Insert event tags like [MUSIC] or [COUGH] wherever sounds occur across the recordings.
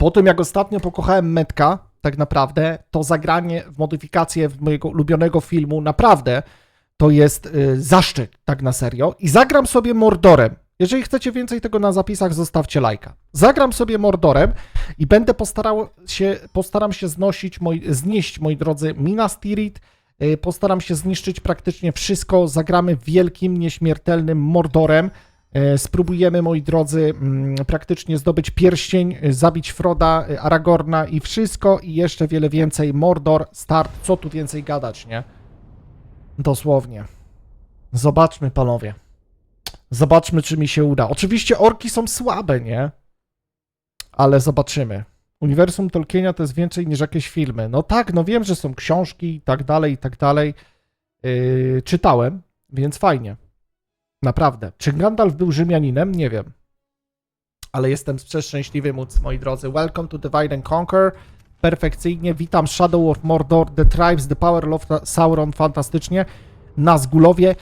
Po tym, jak ostatnio pokochałem Metka, tak naprawdę, to zagranie w modyfikację mojego ulubionego filmu, naprawdę, to jest y, zaszczyt, tak na serio. I zagram sobie Mordorem. Jeżeli chcecie więcej tego na zapisach, zostawcie lajka. Zagram sobie Mordorem i będę postarał się, postaram się znosić, moi, znieść, moi drodzy, Minas Tirith. Y, Postaram się zniszczyć praktycznie wszystko. Zagramy wielkim, nieśmiertelnym Mordorem. E, Spróbujemy, moi drodzy, mm, praktycznie zdobyć pierścień, y, zabić Froda, y, Aragorna i wszystko i jeszcze wiele więcej. Mordor, start, co tu więcej gadać, nie? Dosłownie. Zobaczmy, panowie. Zobaczmy, czy mi się uda. Oczywiście orki są słabe, nie? Ale zobaczymy. Uniwersum Tolkiena to jest więcej niż jakieś filmy. No tak, no wiem, że są książki i tak dalej, i tak dalej. Yy, czytałem, więc fajnie. Naprawdę. Czy Gandalf był Rzymianinem? Nie wiem. Ale jestem przeszczęśliwy móc, moi drodzy. Welcome to Divide and Conquer. Perfekcyjnie. Witam Shadow of Mordor, The Tribes, The Power of Sauron. Fantastycznie. Nazgulowie.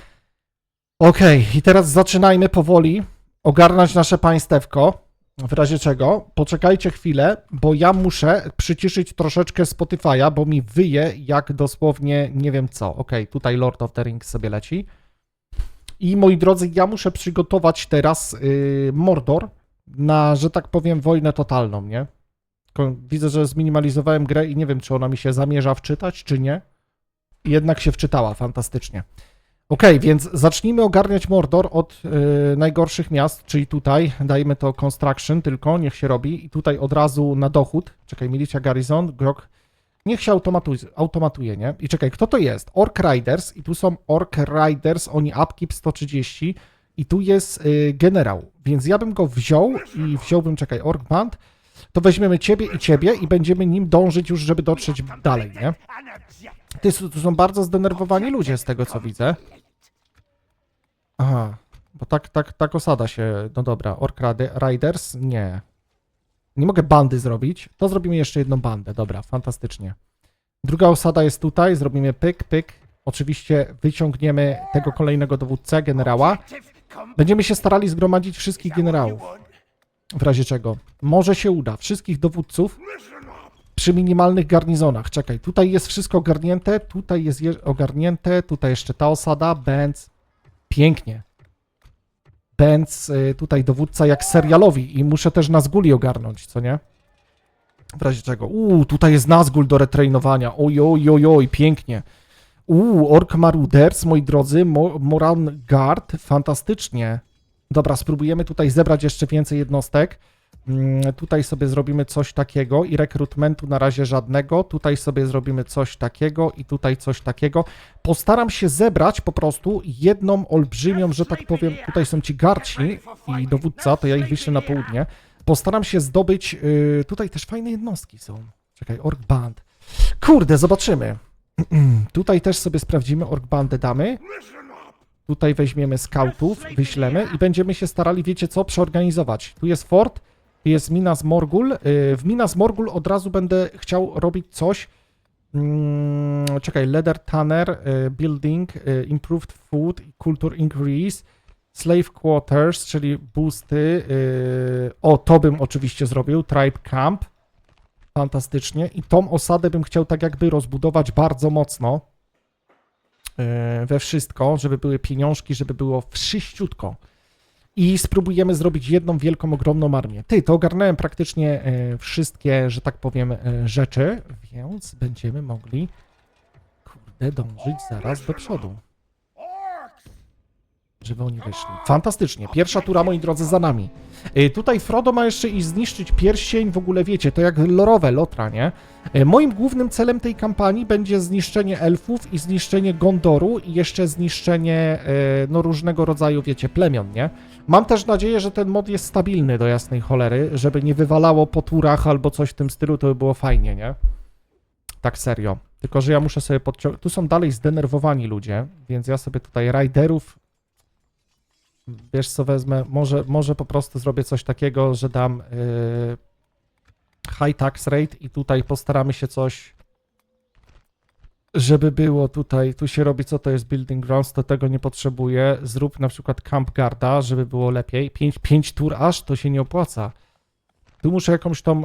Okej, i teraz zaczynajmy powoli ogarnąć nasze państewko. W razie czego, poczekajcie chwilę, bo ja muszę przyciszyć troszeczkę Spotify'a, bo mi wyje jak dosłownie nie wiem co. Okej, tutaj Lord of the Rings sobie leci. I moi drodzy, ja muszę przygotować teraz yy, Mordor na, że tak powiem, wojnę totalną, nie? Widzę, że zminimalizowałem grę i nie wiem, czy ona mi się zamierza wczytać, czy nie. Jednak się wczytała, fantastycznie. Okej, więc zacznijmy ogarniać Mordor od y, najgorszych miast, czyli tutaj, dajmy to construction tylko, niech się robi i tutaj od razu na dochód, czekaj, milicja garrison, grok, niech się automatuje, nie? I czekaj, kto to jest? Orc Riders i tu są Orc Riders, oni upkeep 130 i tu jest y, generał, więc ja bym go wziął i wziąłbym, czekaj, Orc Band, to weźmiemy ciebie i ciebie i będziemy nim dążyć już, żeby dotrzeć dalej, nie? Ty, tu są bardzo zdenerwowani ludzie z tego, co widzę. Aha, bo tak, tak, tak osada się. No dobra, Ride- Riders? Nie. Nie mogę bandy zrobić. To zrobimy jeszcze jedną bandę. Dobra, fantastycznie. Druga osada jest tutaj. Zrobimy pyk, pyk. Oczywiście wyciągniemy tego kolejnego dowódcę, generała. Będziemy się starali zgromadzić wszystkich generałów. W razie czego. Może się uda. Wszystkich dowódców przy minimalnych garnizonach. Czekaj, tutaj jest wszystko ogarnięte, tutaj jest je- ogarnięte, tutaj jeszcze ta osada, Benz. Pięknie. Benz, y, tutaj dowódca jak serialowi i muszę też Nazguli ogarnąć, co nie? W razie czego. Uuu, tutaj jest Nazgul do retrainowania. Oj, oj, pięknie. Uuu, Ork Maruders, moi drodzy, Mo Moran Guard, fantastycznie. Dobra, spróbujemy tutaj zebrać jeszcze więcej jednostek. Mm, Tutaj sobie zrobimy coś takiego i rekrutmentu na razie żadnego. Tutaj sobie zrobimy coś takiego i tutaj coś takiego. Postaram się zebrać po prostu jedną olbrzymią, że tak powiem, tutaj są ci garci i dowódca, to ja ich wyślę na południe. Postaram się zdobyć, yy, tutaj też fajne jednostki są. Czekaj, Ork Band. Kurde, zobaczymy. [CLEARS THROAT] tutaj też sobie sprawdzimy, Ork Bandę damy. Tutaj weźmiemy skautów, wyślemy i będziemy się starali, wiecie co, przeorganizować. Tu jest fort, tu jest Minas Morgul. Yy, W Minas Morgul od razu będę chciał robić coś. Mm, czekaj, Leather Tanner, y, Building, y, Improved Food, Culture Increase, Slave Quarters, czyli boosty. y, O, to bym oczywiście zrobił. Tribe Camp. Fantastycznie. I tą osadę bym chciał tak jakby rozbudować bardzo mocno y, we wszystko, żeby były pieniążki, żeby było wszyściutko i spróbujemy zrobić jedną wielką, ogromną armię. Ty, to ogarnąłem praktycznie e, wszystkie, że tak powiem, rzeczy, więc będziemy mogli, kurde, dążyć zaraz do przodu. Żeby oni wyszli. Fantastycznie. Pierwsza tura, moi drodzy, za nami. E, Tutaj Frodo ma jeszcze iść zniszczyć pierścień, w ogóle wiecie, to jak lorowe Lotra, nie? E, Moim głównym celem tej kampanii będzie zniszczenie elfów i zniszczenie Gondoru i jeszcze zniszczenie, e, no, różnego rodzaju, wiecie, plemion, nie? Mam też nadzieję, że ten mod jest stabilny do jasnej cholery, żeby nie wywalało po turach albo coś w tym stylu, to by było fajnie, nie? Tak serio. Tylko, że ja muszę sobie podciągnąć. Tu są dalej zdenerwowani ludzie, więc ja sobie tutaj riderów. Wiesz co wezmę? Może, może po prostu zrobię coś takiego, że dam yy, high tax rate i tutaj postaramy się coś. Żeby było tutaj, tu się robi, co to jest building grounds, to tego nie potrzebuję. Zrób na przykład camp guarda, żeby było lepiej. 5, 5 tur aż, to się nie opłaca. Tu muszę jakąś tą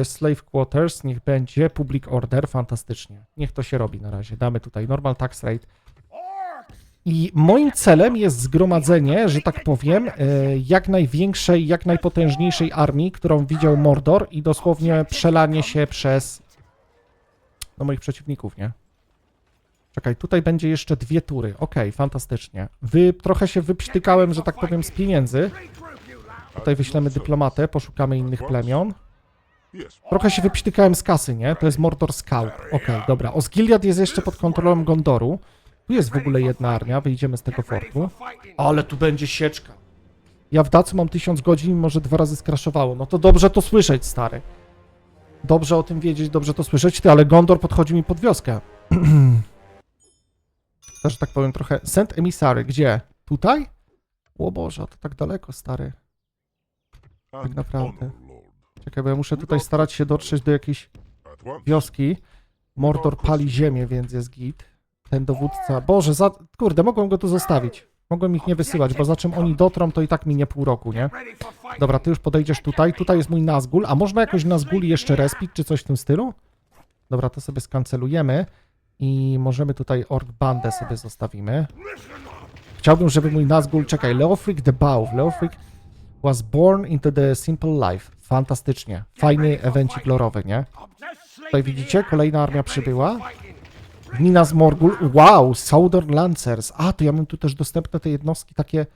y, slave quarters, niech będzie public order, fantastycznie. Niech to się robi na razie. Damy tutaj normal tax rate. I moim celem jest zgromadzenie, że tak powiem, y, jak największej, jak najpotężniejszej armii, którą widział Mordor i dosłownie przelanie się przez no, moich przeciwników, nie? Czekaj, tutaj będzie jeszcze dwie tury. Okej, fantastycznie. Wy, trochę się wypśtykałem, że tak powiem, z pieniędzy. Tutaj wyślemy dyplomatę, poszukamy innych plemion. Trochę się wypśtykałem z kasy, nie? To jest Mordor Scout. Okej, dobra. Osgiliad jest jeszcze pod kontrolą Gondoru. Tu jest w ogóle jedna armia, wyjdziemy z tego fortu. Ale tu będzie sieczka. Ja w Dacu mam 1000 godzin, może dwa razy skraszowało. No to dobrze to słyszeć, stary. Dobrze o tym wiedzieć, dobrze to słyszeć. Ty, ale Gondor podchodzi mi pod wioskę. [CLEARS THROAT] Też tak powiem trochę. Send emissary, gdzie? Tutaj? O Boże, to tak daleko, stary. And naprawdę. Czekaj, bo ja muszę tutaj starać się dotrzeć do jakiejś wioski. Mordor pali ziemię, więc jest git. Ten dowódca... Boże, za... kurde, mogłem go tu zostawić. Mogłem ich nie wysyłać, bo za czym oni dotrą, to i tak minie pół roku, nie? Dobra, ty już podejdziesz tutaj. Tutaj jest mój Nazgul. A można jakoś Nazguli jeszcze respić, czy coś w tym stylu? Dobra, to sobie skancelujemy. I możemy tutaj Ork Bandę sobie zostawimy. Chciałbym, żeby mój Nazgul... Czekaj, Leofric the Bow. Leofric was born into the simple life. Fantastycznie. Fajny evencik lorowy, nie? Tutaj widzicie, kolejna armia przybyła. Minas Morgul. Wow, Southern Lancers. A, to ja mam tu też dostępne te jednostki takie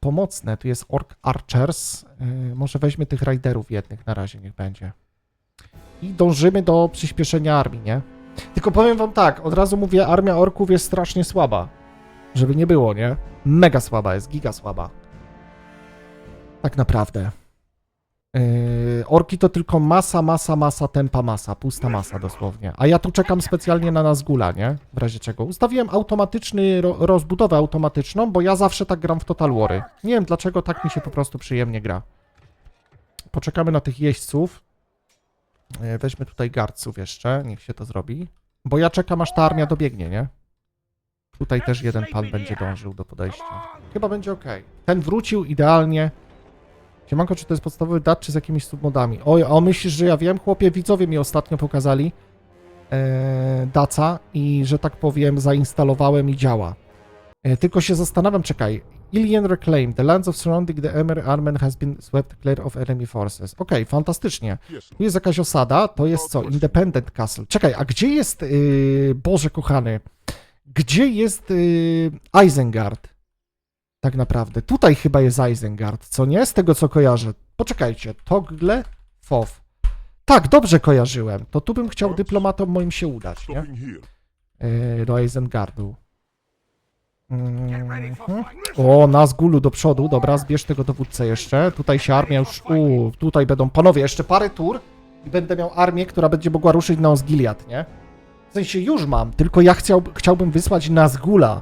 pomocne. Tu jest Orc Archers. Yy, może weźmy tych Riderów jednych na razie, niech będzie. I dążymy do przyspieszenia armii, nie? Tylko powiem wam tak, od razu mówię, armia orków jest strasznie słaba. Żeby nie było, nie? Mega słaba jest, giga słaba. Tak naprawdę. Yy, orki to tylko masa, masa, masa, tempa masa, pusta masa dosłownie. A ja tu czekam specjalnie na Nazgula, nie? W razie czego. Ustawiłem automatyczny, ro, rozbudowę automatyczną, bo ja zawsze tak gram w Total Wary. Nie wiem dlaczego, tak mi się po prostu przyjemnie gra. Poczekamy na tych jeźdźców. Yy, weźmy tutaj gardców jeszcze, niech się to zrobi. Bo ja czekam aż ta armia dobiegnie, nie? Tutaj też jeden pan będzie dążył do podejścia. Chyba będzie ok. Ten wrócił idealnie. Siemanko, czy to jest podstawowy dat, czy z jakimiś submodami? Oj, o myślisz, że ja wiem? Chłopie, widzowie mi ostatnio pokazali e, daca i, że tak powiem, zainstalowałem i działa. E, tylko się zastanawiam, czekaj. Alien Reclaim. The lands of surrounding the Emer Armen has been swept clear of enemy forces. Okej, fantastycznie. Yes. Tu jest jakaś osada, to jest co? Independent Castle. Czekaj, a gdzie jest, yy, Boże kochany, gdzie jest yy, Isengard? Tak naprawdę. Tutaj chyba jest Isengard, co nie? Z tego co kojarzę. Poczekajcie, Togle, Fow. Tak, dobrze kojarzyłem. To tu bym chciał dyplomatom moim się udać, nie? Yy, do Isengardu. Mhm. O, Nazgulu do przodu, dobra, zbierz tego dowódcę jeszcze. Tutaj się armia już, u, tutaj będą, panowie, jeszcze parę tur i będę miał armię, która będzie mogła ruszyć na Osgiliad, nie? W sensie już mam, tylko ja chciał, chciałbym wysłać Nazgula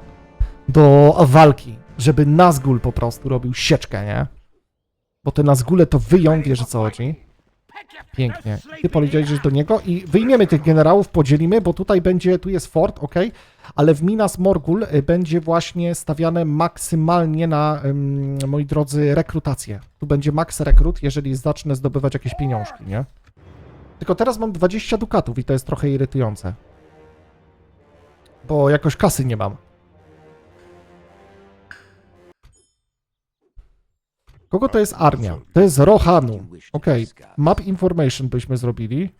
do walki, żeby Nazgul po prostu robił sieczkę, nie? Bo te Nazgule to wyją, wiesz co chodzi. Pięknie. Ty poleciałeś do niego i wyjmiemy tych generałów, podzielimy, bo tutaj będzie, tu jest fort, ok, ale w Minas Morgul y, będzie właśnie stawiane maksymalnie na, moi drodzy, rekrutację. Tu będzie max rekrut, jeżeli zacznę zdobywać jakieś pieniążki, nie? Tylko teraz mam 20 dukatów i to jest trochę irytujące. Bo jakoś kasy nie mam. Kogo to jest armia? To jest Rohanu. Okej, map information byśmy zrobili.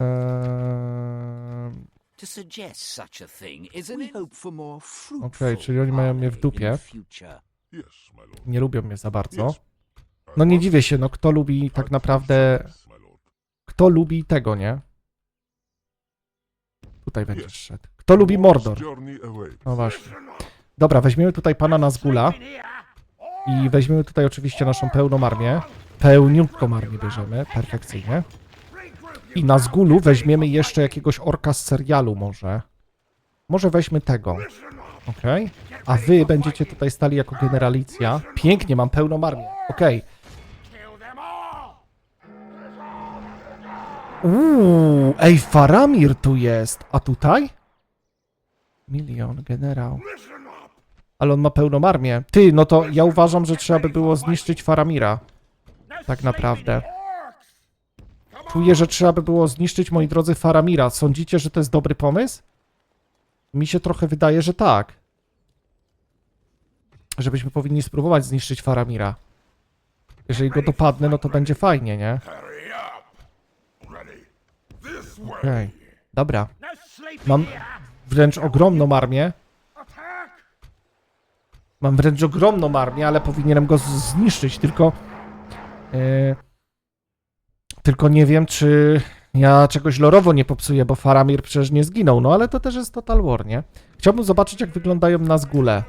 Eee, Okej, czyli oni mają mnie w dupie. nie lubią mnie za bardzo. No nie dziwię się, no kto lubi tak naprawdę, kto lubi tego, nie? Tutaj będziesz szedł. Kto lubi Mordor? No właśnie. Dobra, weźmiemy tutaj pana Nazgula i weźmiemy tutaj oczywiście naszą pełną armię. Pełniutką armię bierzemy, perfekcyjnie. I na Zgulu weźmiemy jeszcze jakiegoś orka z serialu może. Może weźmy tego. Okej. A wy będziecie tutaj stali jako generalicja. Pięknie, mam pełną armię. Okej. Uuu, ej, Faramir tu jest. A tutaj? Milion, generał. Ale on ma pełną armię. Ty, no to ja uważam, że trzeba by było zniszczyć Faramira. Tak naprawdę. Czuję, że trzeba by było zniszczyć, moi drodzy, Faramira. Sądzicie, że to jest dobry pomysł? Mi się trochę wydaje, że tak. Żebyśmy powinni spróbować zniszczyć Faramira. Jeżeli go dopadnę, no to będzie fajnie, nie? Okej. Dobra. Mam wręcz ogromną armię. Mam wręcz ogromną armię, ale powinienem go zniszczyć, tylko... Yy, tylko nie wiem, czy ja czegoś lorowo nie popsuję, bo Faramir przecież nie zginął, no ale to też jest Total War, nie? Chciałbym zobaczyć, jak wyglądają Nazgule.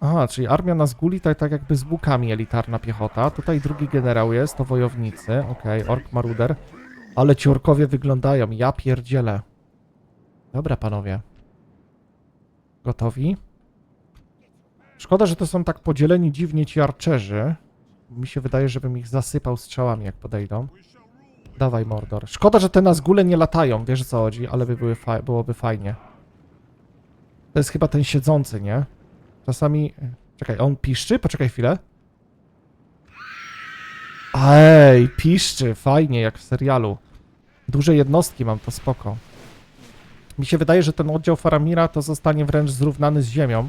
Aha, czyli armia Nazguli to tak jakby z łukami elitarna piechota. Tutaj drugi generał jest, to wojownicy. Okej, Ork Maruder. Ale ci orkowie wyglądają, ja pierdzielę. Dobra, panowie. Gotowi? Szkoda, że to są tak podzieleni dziwnie ci archerzy. Mi się wydaje, żebym ich zasypał strzałami, jak podejdą. Dawaj, Mordor. Szkoda, że te Nazgule nie latają, wiesz co chodzi, ale by były fa- byłoby fajnie. To jest chyba ten siedzący, nie? Czasami... Czekaj, on piszczy? Poczekaj chwilę. Ej, piszczy, fajnie, jak w serialu. Duże jednostki mam, to spoko. Mi się wydaje, że ten oddział Faramira to zostanie wręcz zrównany z ziemią.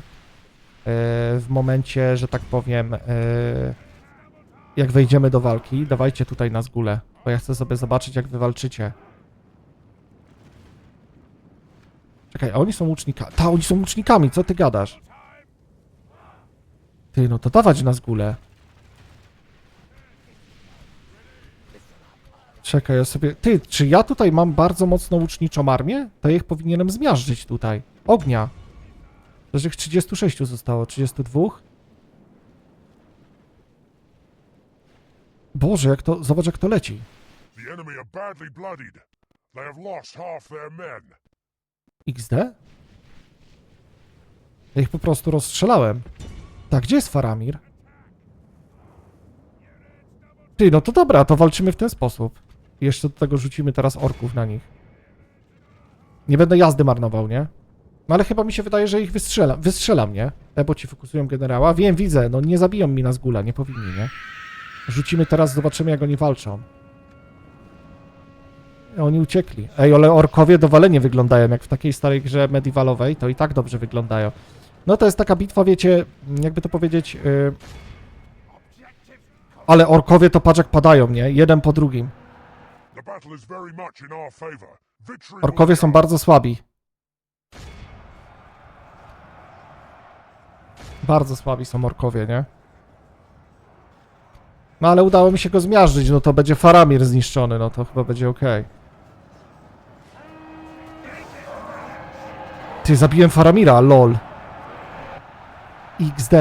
E, w momencie, że tak powiem, e, jak wejdziemy do walki. Dawajcie tutaj na zgulę, bo ja chcę sobie zobaczyć, jak wy walczycie. Czekaj, a oni są łucznikami. Ta, oni są łucznikami, co ty gadasz? Ty, no to dawać na zgulę. Czekaj, ja sobie... Ty, czy ja tutaj mam bardzo mocno łuczniczą armię? To ich powinienem zmiażdżyć tutaj. Ognia. Ich 36 zostało, 32? Boże, jak to... Zobacz, jak to leci. The enemy are badly bloodied. They have lost half their men. XD? Ja ich po prostu rozstrzelałem. Tak, gdzie jest Faramir? Ty, no to dobra, to walczymy w ten sposób. Jeszcze do tego rzucimy teraz orków na nich. Nie będę jazdy marnował, nie? No ale chyba mi się wydaje, że ich wystrzelam. Wystrzelam, nie? E, bo ci fokusują generała. Wiem, widzę, no nie zabiją mi na zgula, nie powinni, nie? Rzucimy teraz, zobaczymy jak oni walczą. Oni uciekli. Ej, ale orkowie dowalenie wyglądają, jak w takiej starej grze medievalowej, to i tak dobrze wyglądają. No to jest taka bitwa, wiecie, jakby to powiedzieć... Yy... Ale orkowie to patrz jak padają, nie? Jeden po drugim. Orkowie są bardzo słabi. Bardzo słabi są orkowie, nie? No ale udało mi się go zmiażdżyć, no to będzie Faramir zniszczony, no to chyba będzie okej. Ty, zabiłem Faramira, lol. XD.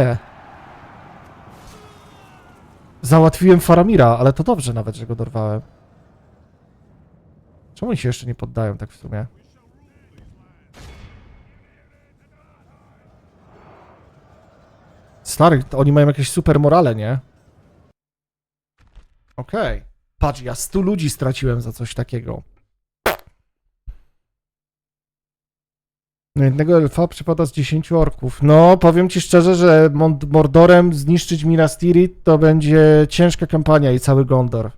Załatwiłem Faramira, ale to dobrze nawet, że go dorwałem. Czemu oni się jeszcze nie poddają tak w sumie? Stary, oni mają jakieś super morale, nie? Okej. Patrz, ja 100 ludzi straciłem za coś takiego. Na jednego elfa przypada z 10 orków. No, powiem ci szczerze, że Mordorem zniszczyć Minas Tirith to będzie ciężka kampania i cały Gondor.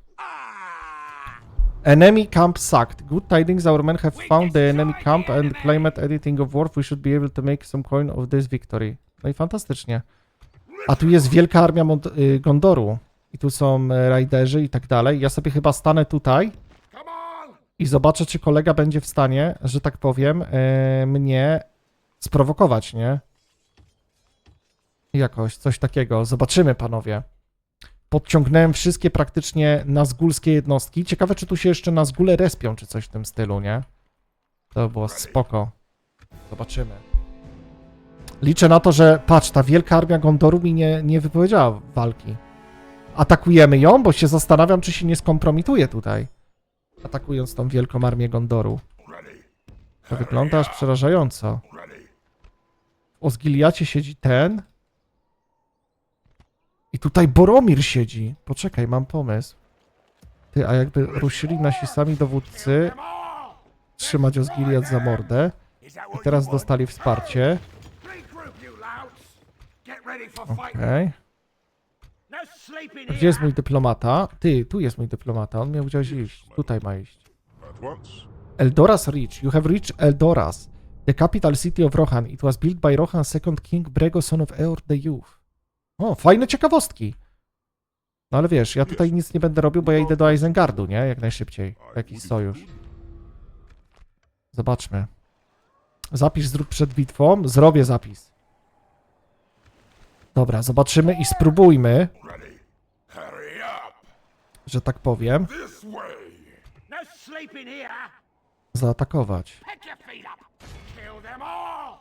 Enemy camp sacked. Good tidings, our men have found the enemy camp and claimed editing of war. We should be able to make some coin of this victory. No i fantastycznie. A tu jest wielka armia Mont- y, Gondoru. I tu są e, rajderzy i tak dalej. Ja sobie chyba stanę tutaj i zobaczę, czy kolega będzie w stanie, że tak powiem, e, mnie sprowokować, nie? Jakoś, coś takiego. Zobaczymy, panowie. Podciągnąłem wszystkie praktycznie nazgulskie jednostki. Ciekawe, czy tu się jeszcze nazgule respią, czy coś w tym stylu, nie? To by było spoko. Zobaczymy. Liczę na to, że patrz, ta wielka armia Gondoru mi nie, nie wypowiedziała walki. Atakujemy ją, bo się zastanawiam, czy się nie skompromituje tutaj. Atakując tą wielką armię Gondoru. To wygląda aż przerażająco. O Zgiliacie siedzi ten. I tutaj Boromir siedzi. Poczekaj, mam pomysł. Ty, a jakby ruszyli nasi sami dowódcy trzymać Osgiliad za mordę i teraz dostali wsparcie. Okej. No sleeping Gdzie jest mój dyplomata? Ty, tu jest mój dyplomata. On miał gdzieś iść. Tutaj ma iść. At once. Eldoras Reach. You have reached Eldoras, the capital city of Rohan. It was built by Rohan's second king, Brego, son of Eor the Youth. O, fajne ciekawostki. No ale wiesz, ja tutaj nic nie będę robił, bo ja idę do Isengardu, nie? Jak najszybciej. Jakiś sojusz. Zobaczmy. Zapisz zrób przed bitwą. Zrobię zapis. Dobra, zobaczymy i spróbujmy, że tak powiem, zaatakować.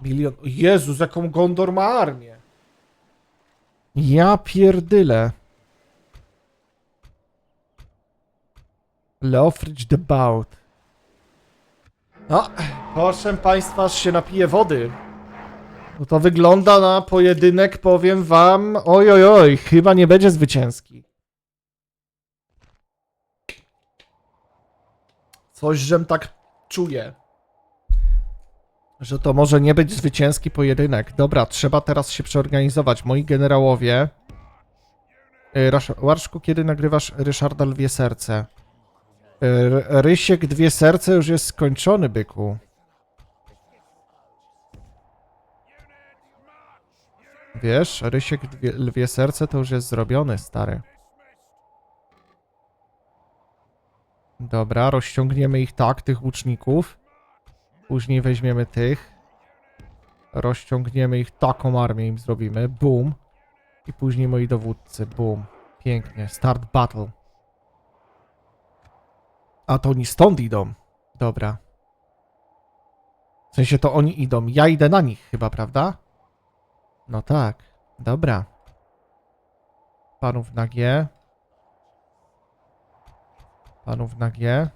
Milion. Jezus, jaką Gondor ma armię. Ja pierdyle. Leofridge the Bout. No, proszę państwa, aż się napije wody. Bo to wygląda na pojedynek, powiem wam, oj, oj, oj, chyba nie będzie zwycięski. Coś, żem tak czuję że to może nie być zwycięski pojedynek. Dobra, trzeba teraz się przeorganizować. Moi generałowie. Y, Łarszku, kiedy nagrywasz Ryszarda Lwie Serce? Y, Rysiek Dwie Serce już jest skończony, byku. Wiesz, Rysiek Lwie Serce to już jest zrobiony, stary. Dobra, rozciągniemy ich tak, tych łuczników. Później weźmiemy tych. Rozciągniemy ich, taką armię im zrobimy. Boom. I później moi dowódcy. Boom. Pięknie. Start battle. A to oni stąd idą. Dobra. W sensie to oni idą. Ja idę na nich chyba, prawda? No tak. Dobra. Panów na G. Panów na G.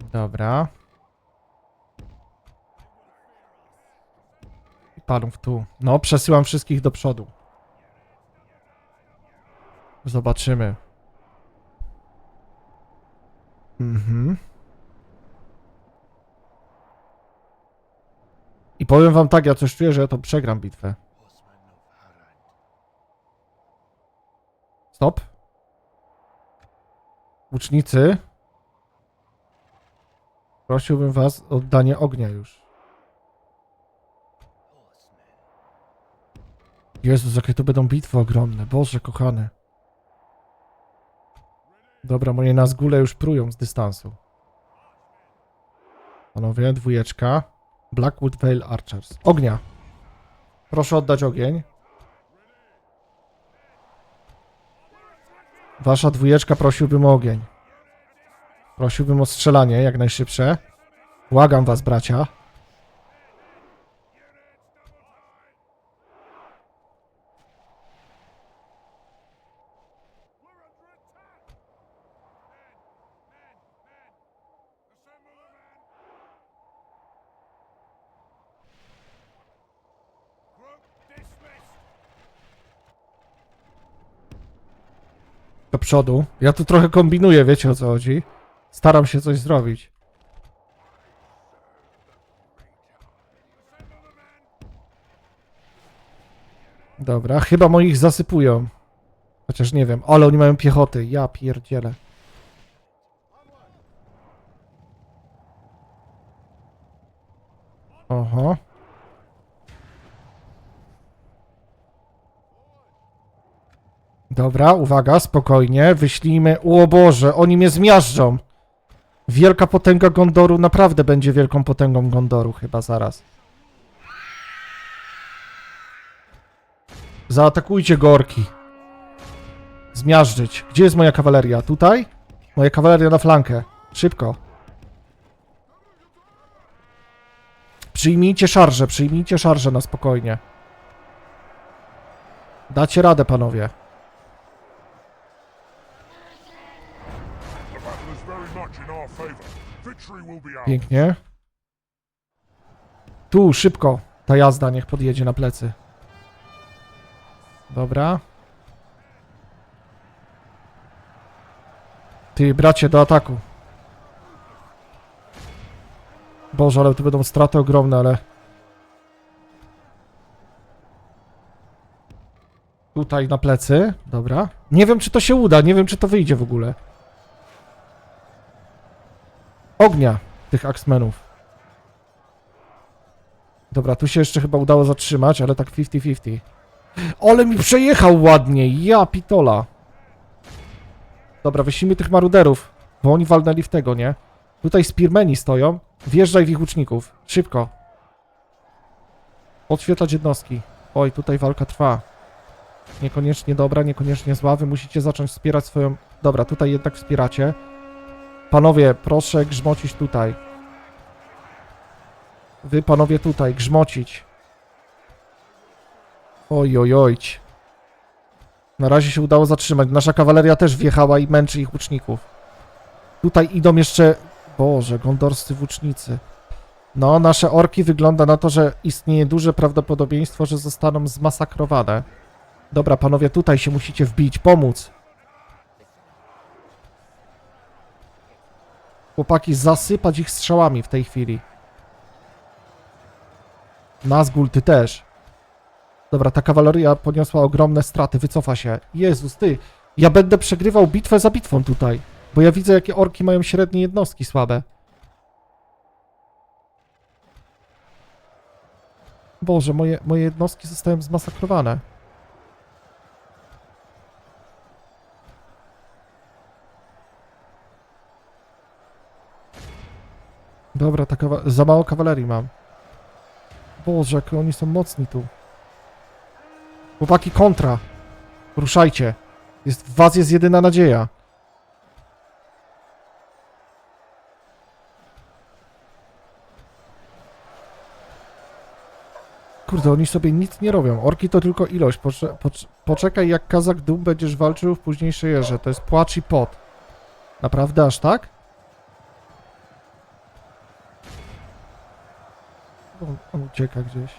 Dobra. I panów tu. No, przesyłam wszystkich do przodu. Zobaczymy. Mhm. I powiem wam tak, ja coś czuję, że ja to przegram bitwę. Stop. Łucznicy. Prosiłbym was o oddanie ognia już. Jezus, jakie to będą bitwy ogromne. Boże, kochany. Dobra, moje nazgule już prują z dystansu. Panowie, dwójeczka. Blackwood Vale Archers. Ognia. Proszę oddać ogień. Wasza dwójeczka prosiłbym o ogień. Prosiłbym o strzelanie jak najszybsze. Błagam was, bracia. Przodu. Ja tu trochę kombinuję, wiecie o co chodzi. Staram się coś zrobić. Dobra, chyba moich zasypują. Chociaż nie wiem, ale oni mają piechoty. Ja pierdzielę. Oho. Dobra, uwaga, spokojnie. Wyślijmy. O Boże, oni mnie zmiażdżą. Wielka potęga Gondoru naprawdę będzie wielką potęgą Gondoru chyba zaraz. Zaatakujcie gorki. Zmiażdżyć. Gdzie jest moja kawaleria? Tutaj? Moja kawaleria na flankę. Szybko. Przyjmijcie szarże, przyjmijcie szarże na spokojnie. Dacie radę, panowie. Pięknie. Tu, szybko. Ta jazda niech podjedzie na plecy. Dobra. Ty, bracie, do ataku. Boże, ale to będą straty ogromne, ale... Tutaj na plecy, dobra. Nie wiem, czy to się uda, nie wiem, czy to wyjdzie w ogóle. Ognia tych Axmenów. Dobra, tu się jeszcze chyba udało zatrzymać, ale tak 50-50. Ale mi przejechał ładnie, ja pitola. Dobra, wyślijmy tych maruderów, bo oni walnęli w tego, nie? Tutaj spearmeni stoją. Wjeżdżaj w ich łuczników. Szybko. Odświetlać jednostki. Oj, tutaj walka trwa. Niekoniecznie dobra, niekoniecznie zła. Wy musicie zacząć wspierać swoją... Dobra, tutaj jednak wspieracie. Panowie, proszę grzmocić tutaj. Wy, panowie, tutaj, grzmocić. Oj, oj, ojć. Na razie się udało zatrzymać. Nasza kawaleria też wjechała i męczy ich łuczników. Tutaj idą jeszcze... Boże, gondorscy włócznicy. No, nasze orki wygląda na to, że istnieje duże prawdopodobieństwo, że zostaną zmasakrowane. Dobra, panowie, tutaj się musicie wbić, pomóc. Chłopaki, zasypać ich strzałami w tej chwili. Nazgul, ty też. Dobra, ta kawaleria poniosła ogromne straty, wycofa się. Jezus, ty, ja będę przegrywał bitwę za bitwą tutaj. Bo ja widzę, jakie orki mają średnie jednostki słabe. Boże, moje, moje jednostki zostają zmasakrowane. Dobra, ta kawa- za mało kawalerii mam. Boże, jak oni są mocni tu. Chłopaki, kontra. Ruszajcie. Jest, w was jest jedyna nadzieja. Kurde, oni sobie nic nie robią. Orki to tylko ilość. Pocze pocz poczekaj, jak Kazak Dum będziesz walczył w późniejszej erze. To jest płacz i pot. Naprawdę aż tak? On, on ucieka gdzieś.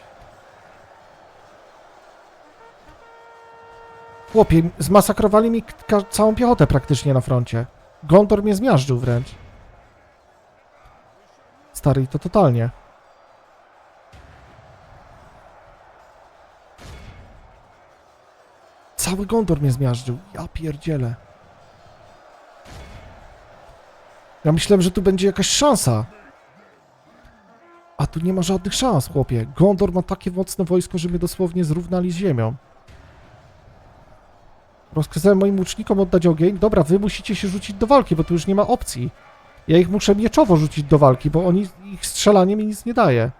Chłopie, zmasakrowali mi całą piechotę praktycznie na froncie. Gondor mnie zmiażdżył wręcz. Stary, to totalnie. Cały Gondor mnie zmiażdżył. Ja pierdzielę. Ja myślałem, że tu będzie jakaś szansa. A tu nie ma żadnych szans, chłopie. Gondor ma takie mocne wojsko, że mnie dosłownie zrównali z ziemią. Rozkazałem moim łucznikom oddać ogień. Dobra, wy musicie się rzucić do walki, bo tu już nie ma opcji. Ja ich muszę mieczowo rzucić do walki, bo oni, ich strzelanie mi nic nie daje.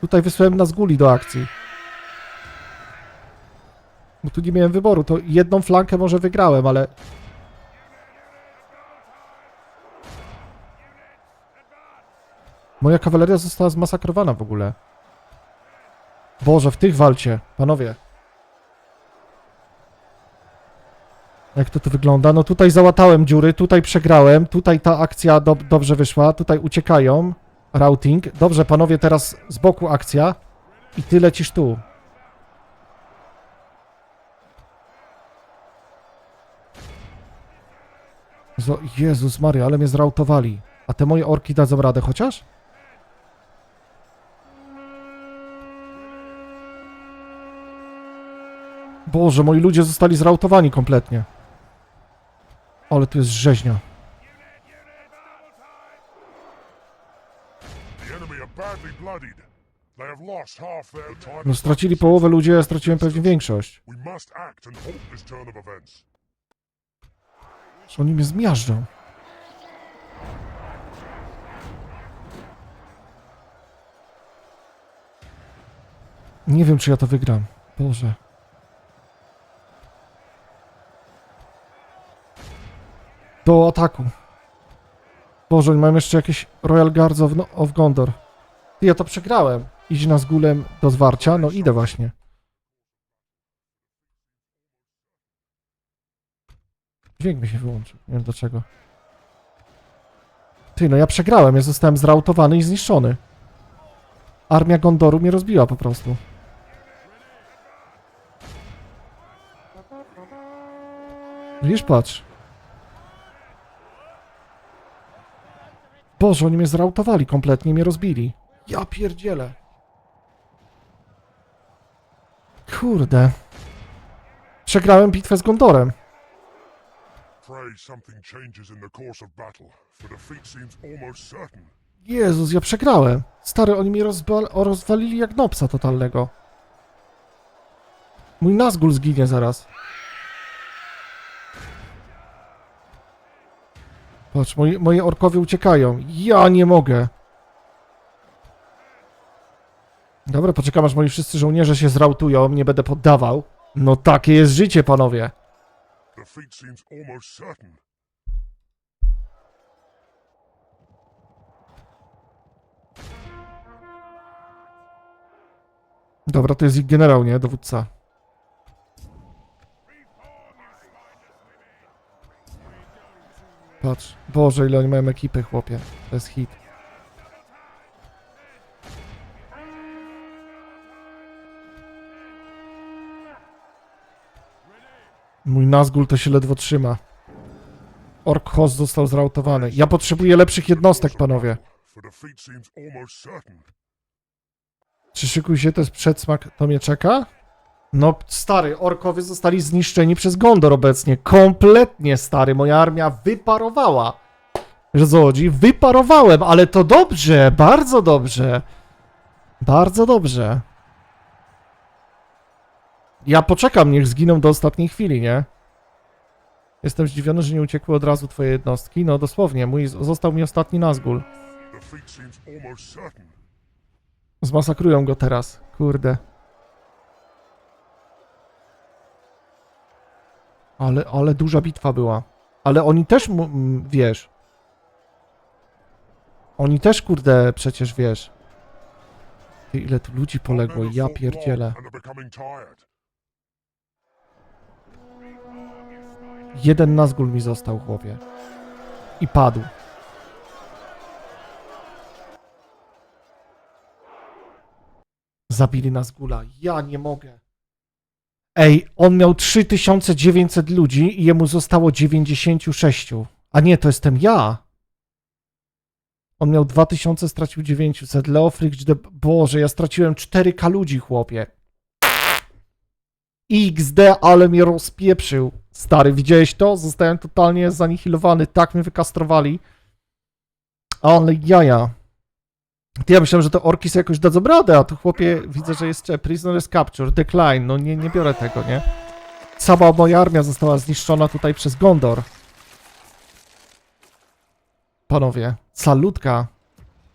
Tutaj wysłałem nas guli do akcji. Bo tu nie miałem wyboru, to jedną flankę może wygrałem, ale... Moja kawaleria została zmasakrowana w ogóle. Boże, w tych walcie, panowie. Jak to tu wygląda? No tutaj załatałem dziury, tutaj przegrałem, tutaj ta akcja dob- dobrze wyszła, tutaj uciekają. Routing. Dobrze, panowie, teraz z boku akcja. I ty lecisz tu. Jezus Maria, ale mnie zrautowali. A te moje orki dadzą radę chociaż? Boże, moi ludzie zostali zrautowani kompletnie. Ale tu jest rzeźnia. No stracili połowę ludzi, a ja straciłem pewnie większość. Że Oni mnie zmiażdżą. Nie wiem, czy ja to wygram. Boże. Do ataku. Boże, mają jeszcze jakieś Royal Guards of, of Gondor. Ty, ja to przegrałem. Idź na z gulem do zwarcia? No idę właśnie. Dźwięk mi się wyłączył. Nie wiem dlaczego. Ty, no ja przegrałem. Ja zostałem zrautowany i zniszczony. Armia Gondoru mnie rozbiła po prostu. Widzisz, patrz. Boże, oni mnie zrautowali kompletnie, mnie rozbili. Ja pierdzielę. Kurde. Przegrałem bitwę z Gondorem. Jezus, ja przegrałem. Stary, oni mnie rozwalili jak nopsa totalnego. Mój Nazgul zginie zaraz. Patrz, moi, moje orkowie uciekają. Ja nie mogę. Dobra, poczekam aż moi wszyscy żołnierze się zrautują, nie będę poddawał. No takie jest życie, panowie. Defeat seems almost certain. Dobra, to jest ich generał, nie? Dowódca. Patrz. Boże, ile oni mają ekipy, chłopie. To jest hit. Mój Nazgul to się ledwo trzyma. Ork host został zrautowany. Ja potrzebuję lepszych jednostek, panowie. Czy szykuj się, to jest przedsmak, to mnie czeka? No, stary, orkowie zostali zniszczeni przez Gondor obecnie. Kompletnie, stary, moja armia wyparowała. O co chodzi? Wyparowałem, ale to dobrze, bardzo dobrze. Bardzo dobrze. Ja poczekam, niech zginą do ostatniej chwili, nie? Jestem zdziwiony, że nie uciekły od razu twoje jednostki. No, dosłownie, mój, został mi ostatni Nazgul. Zmasakrują go teraz. Kurde. Ale, ale duża bitwa była. Ale oni też, wiesz. Oni też, kurde, przecież wiesz. Ty, ile tu ludzi poległo, ja pierdzielę. Jeden Nazgul mi został, chłopie. I padł. Zabili Nazgula. Ja nie mogę. Ej, on miał 3900 ludzi i jemu zostało 96. A nie, to jestem ja. On miał 2000, stracił 900. Leofrix, de... Boże, ja straciłem 4k ludzi, chłopie. XD, ale mnie rozpieprzył. Stary, widziałeś to? Zostałem totalnie zanihilowany. Tak mnie wykastrowali. Ale jaja. Ja myślałem, że to orki sobie jakoś dadzą radę, a tu chłopie widzę, że jeszcze Prisoner's Capture, Decline. No nie, nie biorę tego, nie? Cała moja armia została zniszczona tutaj przez Gondor. Panowie, salutka.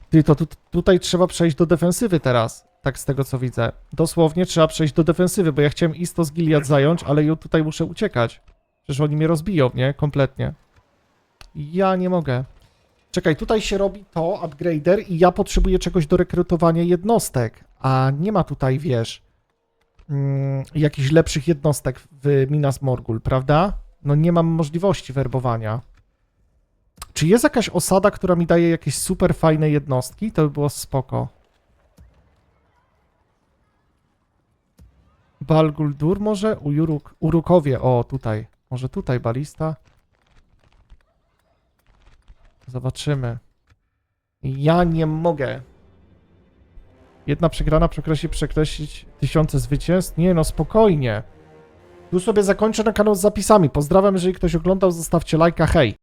Ty, to tu, tutaj trzeba przejść do defensywy teraz. Tak z tego co widzę. Dosłownie trzeba przejść do defensywy, bo ja chciałem Isto z Gilead zająć, ale ja tutaj muszę uciekać. Przecież oni mnie rozbiją, nie? Kompletnie. Ja nie mogę. Czekaj, tutaj się robi to, upgrader i ja potrzebuję czegoś do rekrutowania jednostek. A nie ma tutaj, wiesz, mm, jakichś lepszych jednostek w Minas Morgul, prawda? No nie mam możliwości werbowania. Czy jest jakaś osada, która mi daje jakieś super fajne jednostki? To by było spoko. Balguldur może? Ujuruk, Urukowie, o tutaj. Może tutaj balista? Zobaczymy. Ja nie mogę. Jedna przegrana przekreśli przekreślić tysiące zwycięstw? Nie no, spokojnie. Tu sobie zakończę na kanał z zapisami. Pozdrawiam, jeżeli ktoś oglądał, zostawcie lajka, hej.